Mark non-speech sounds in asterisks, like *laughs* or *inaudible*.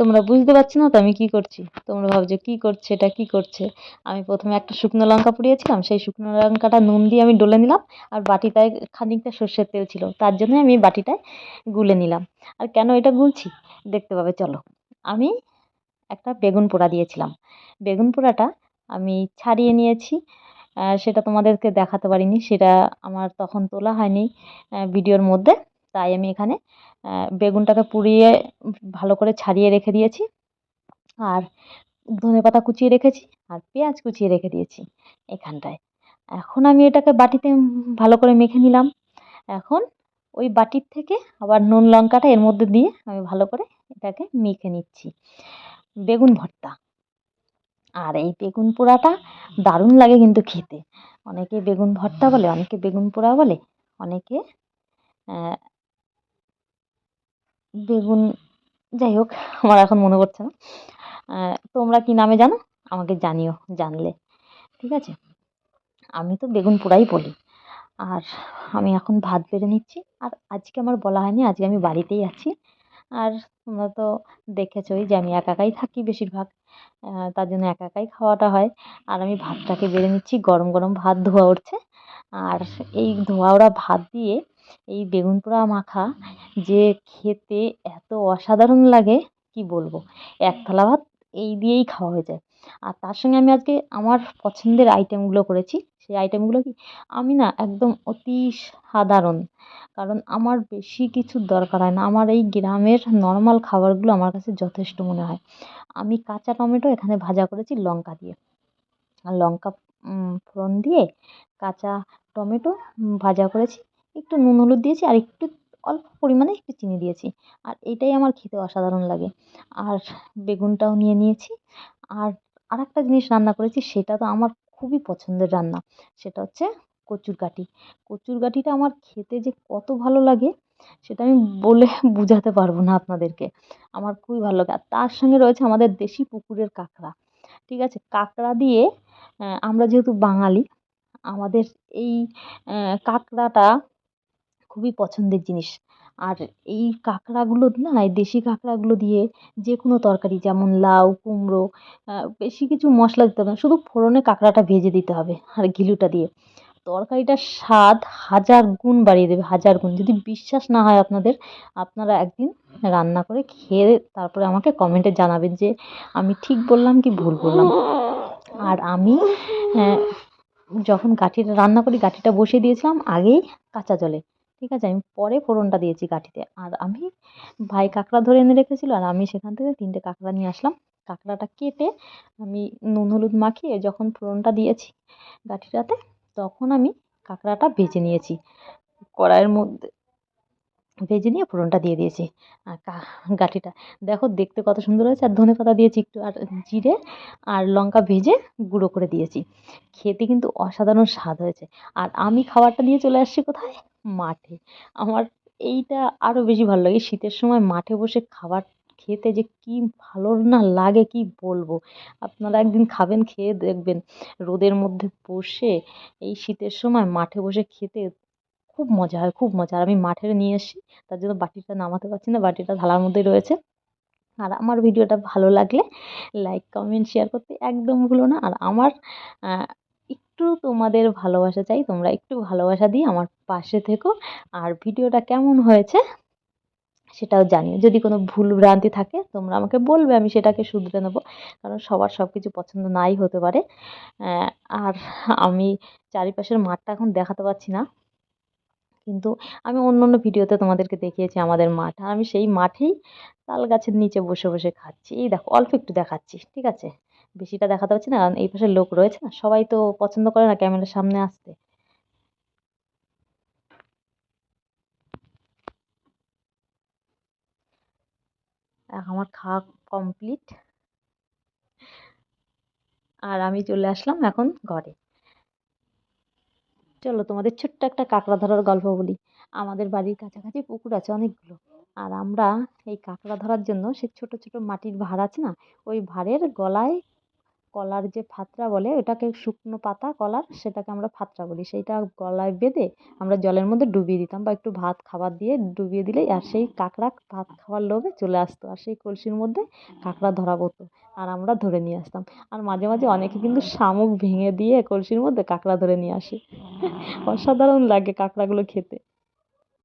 তোমরা বুঝতে পারছ না, তো আমি কী করছি? তোমরা ভাবছ কী করছে, এটা কী করছে? আমি প্রথমে একটা শুকনো লঙ্কা পুড়িয়েছিলাম, সেই শুকনো লঙ্কাটা নুন দিয়ে আমি ডলে নিলাম, আর বাটিটায় খানিকটা সর্ষের তেল ছিল, তার জন্য আমি বাটিটায় গুলে নিলাম। আর কেন এটা গুলছি? দেখতে পাবে, চলো। আমি একটা বেগুন পোড়া দিয়েছিলাম। বেগুন পোড়াটা আমি ছাড়িয়ে নিয়েছি সেটা তোমাদেরকে দেখাতে পারিনি, সেটা আমার তখন তোলা হয়নি ভিডিওর মধ্যে। তাই আমি এখানে বেগুনটাকে পুড়িয়ে ভালো করে ছাড়িয়ে রেখে দিয়েছি। আর ধনে পাতা কুচিয়ে রেখেছি আর পেঁয়াজ কুচিয়ে রেখে দিয়েছি এখানটায়। এখন আমি এটাকে বাটিতে ভালো করে মেখে নিলাম। এখন ওই বাটির থেকে আবার নুন লঙ্কাটা এর মধ্যে দিয়ে আমি ভালো করে এটাকে মেখে নিচ্ছি। বেগুন ভর্তা। আর এই বেগুন পোড়াটা দারুণ লাগে কিন্তু খেতে। অনেকে বেগুন ভর্তা বলে, অনেকে বেগুন পোড়া বলে, অনেকে বেগুন, যাই হোক, আমার এখন মনে পড়ছে না। তোমরা কী নামে জানো? আমাকে জানিও, জানলে। ঠিক আছে? আমি তো বেগুন পোড়াই বলি। আর আমি এখন ভাত বেড়ে নিচ্ছি। আর আজকে আমার বলা হয়নি, আজকে আমি বাড়িতেই আছি। আর তোমরা তো দেখেছোই যে আমি একা একাই থাকি বেশিরভাগ। তার জন্য একা একাই খাওয়াটা হয়। আর আমি ভাতটাকে বেড়ে নিচ্ছি, গরম গরম ভাত ধোয়া উঠছে। আর এই ধোয়া ওড়া ভাত দিয়ে এই বেগুন পোড়া মাখা যে খেতে এত অসাধারণ লাগে, কি বলব? এক থালা ভাত এই দিয়েই খাওয়া হয়ে যায়। আর তার সঙ্গে আমি আজকে আমার পছন্দের আইটেমগুলো করেছি। সেই আইটেমগুলো কি? আমি না একদম অতি সাধারণ, কারণ আমার বেশি কিছুর দরকার হয় না। আমার এই গ্রামের নর্মাল খাবারগুলো আমার কাছে যথেষ্ট মনে হয়। আমি কাঁচা টমেটো এখানে ভাজা করেছি লঙ্কা দিয়ে। আর লঙ্কা ফোড়ন দিয়ে কাঁচা টমেটো ভাজা করেছি। একটু নুন, হলুদ দিয়েছি আর একটু অল্প পরিমাণে একটু চিনি দিয়েছি। আর এটাই আমার খেতে অসাধারণ লাগে। আর বেগুনটাও নিয়ে নিয়েছি। আর আর একটা জিনিস রান্না করেছি, সেটা তো আমার খুবই পছন্দের রান্না। সেটা হচ্ছে কচুর গাঁটি কচুর গাঁটিটা আমার খেতে যে কত ভালো লাগে, সেটা আমি বলে *laughs* বোঝাতে পারব না আপনাদেরকে। আমার খুবই ভালো লাগে। আর তার সঙ্গে রয়েছে আমাদের দেশি পুকুরের কাঁকড়া। ঠিক আছে? কাঁকড়া দিয়ে আমরা যেহেতু বাঙালি, আমাদের এই কাঁকড়াটা খুবই পছন্দের জিনিস। আর এই কাঁকড়াগুলো না, এই দেশি কাঁকড়াগুলো দিয়ে যে কোনো তরকারি, যেমন লাউ, কুমড়ো বেশি কিছু মশলা দিতে হবে না, শুধু ফোড়নে কাঁকড়াটা ভেজে দিতে হবে আর ঘিলুটা দিয়ে। তরকারিটার স্বাদ হাজার গুণ বাড়িয়ে দেবে, হাজার গুণ। যদি বিশ্বাস না হয় আপনাদের, আপনারা একদিন রান্না করে খেয়ে তারপরে আমাকে কমেন্টে জানাবেন যে আমি ঠিক বললাম কি ভুল বললাম। আর আমি যখন গাঁঠিটা রান্না করি, গাঁঠিটা বসিয়ে দিয়েছিলাম আগেই কাঁচা জলে। ঠিক আছে, আমি পরে ফোড়নটা দিয়েছি গাঁঠিতে। আর আমি ভাই কাঁকড়া ধরে এনে রেখেছিলো আর আমি সেখান থেকে তিনটে কাঁকড়া নিয়ে আসলাম। কাঁকড়াটা কেটে আমি নুন, হলুদ মাখিয়ে যখন ফোড়নটা দিয়েছি গাঁঠিটাতে, তখন আমি কাঁকড়াটা ভেজে নিয়েছি। কড়াইয়ের মধ্যে ভেজে নিয়ে ফোড়নটা দিয়ে দিয়েছি। আর গাঁঠিটা, দেখো দেখতে কত সুন্দর হয়েছে। আর ধনে পাতা দিয়েছি একটু, আর জিরে আর লঙ্কা ভেজে গুঁড়ো করে দিয়েছি। খেতে কিন্তু অসাধারণ স্বাদ হয়েছে। আর আমি খাবারটা দিয়ে চলে আসছি কোথায়? মাঠে। আমার এইটা আরও বেশি ভালো লাগে শীতের সময় মাঠে বসে খাবার খেতে যে কী ভালো না লাগে কী বলব? আপনারা একদিন খাবেন, খেয়ে দেখবেন। রোদের মধ্যে বসে এই শীতের সময় মাঠে বসে খেতে খুব মজা হয়, খুব মজা। আর আমি মাঠে নিয়ে আসি, তার জন্য বাটিটা নামাতে পারছি না, বাটিটা থালার মধ্যেই রয়েছে। আর আমার ভিডিওটা ভালো লাগলে লাইক কমেন্ট শেয়ার করতে একদম ভুলো না। আর আমার একটু তোমাদের ভালোবাসা চাই, তোমরা একটু ভালোবাসা দিয়ে আমার পাশে থেকো। আর ভিডিওটা কেমন হয়েছে সেটাও জানিও। যদি কোনো ভুল ভ্রান্তি থাকে, তোমরা আমাকে বলবে, আমি সেটাকে শুধরে নেব। কারণ সবার সব কিছু পছন্দ নাই হতে পারে। আর আমি চারিপাশের মাঠটা এখন দেখাতে পারছি না। কিন্তু আমি অন্য অন্য ভিডিওতে তোমাদেরকে দেখিয়েছি আমাদের মাঠ। আর আমি সেই মাঠেই তাল গাছের নিচে বসে বসে খাচ্ছি। এই দেখো, অল্প একটু দেখাচ্ছি, ঠিক আছে? বেশিটা দেখাতে পারছি না, কারণ এই পাশে লোক রয়েছে না, সবাই তো পছন্দ করে না ক্যামেরার সামনে আসতে। আমার খাওয়া কমপ্লিট আর আমি চলে আসলাম এখন ঘরে। চলো তোমাদের ছোট্ট একটা কাঁকড়া ধরার গল্প বলি। আমাদের বাড়ির কাছাকাছি পুকুর আছে অনেকগুলো। আর আমরা এই কাঁকড়া ধরার জন্য সে ছোট ছোট মাটির ভাঁড় আছে না, ওই ভাঁড়ের গলায় কলার যে ফাতরা বলে ওটাকে শুকনো পাতা কলার সেটাকে আমরা ফাতরা বলি। সেইটা গলায় বেঁধে আমরা জলের মধ্যে ডুবিয়ে দিতাম বা একটু ভাত খাবার দিয়ে ডুবিয়ে দিলেই আর সেই কাঁকড়া ভাত খাওয়ার লোভে চলে আসতো। আর সেই কলসির মধ্যে কাঁকড়া ধরা পড়তো আর আমরা ধরে নিয়ে আসতাম। আর মাঝে মাঝে অনেকে কিন্তু শামুক ভেঙে দিয়ে কলসির মধ্যে কাঁকড়া ধরে নিয়ে আসে। অসাধারণ লাগে কাঁকড়াগুলো খেতে।